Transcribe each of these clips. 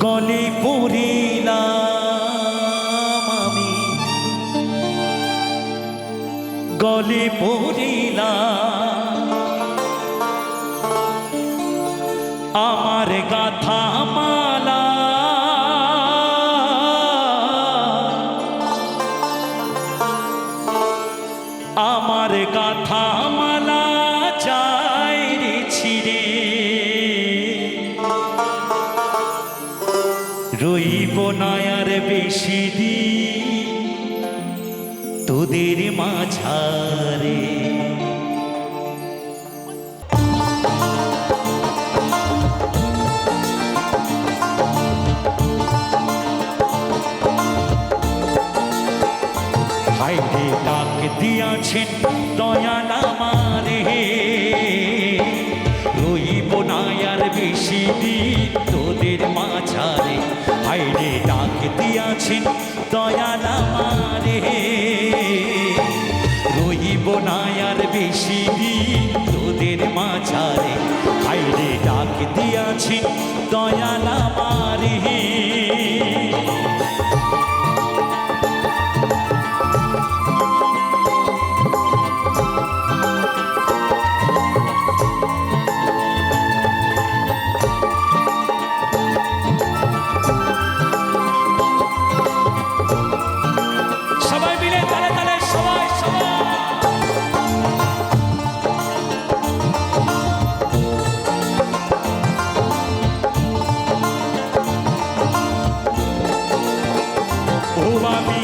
গলে পড়িলাম আমি। গলে পড়িলাম। আমার গাথা মালা। আমার গাথা মালা যায় আর বেশি দিন তোদের মাঝারে। দিয়াছেন দয়াল আমারে রইব না আর বেশি দিন তোদের মাঝারে। হাইরে ডাক দিয়াছেন দয়াল আমারে। রইব না বেশি দিন তোদের মাঝারে। বাইরে ডাক দিয়াছেন দয়াল আমারে।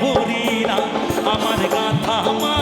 পড়িলাম আমার গাথা আমার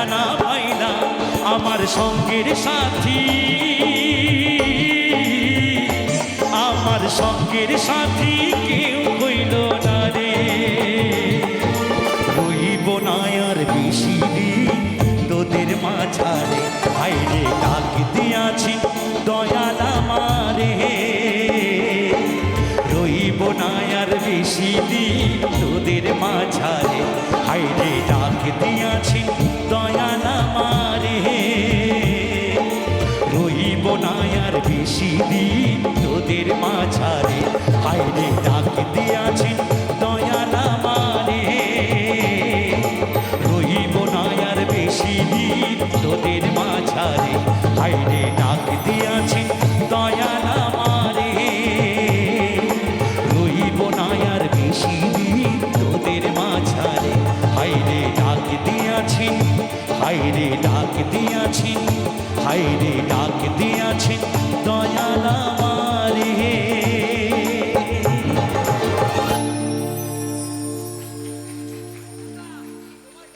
ঠিকানা পাইনা আমার সঙ্গের সাথী। আমার সঙ্গের সাথী কেউ হইল না রে। হইব না আর বেশি তোদের মাঝারে বাইরে ডাক দিয়াছি দয়াল আমারে। রইব না আর বেশি তোদের মাঝারে বাইরে ডাক দিয়াছি দয়ালা রে ডাকে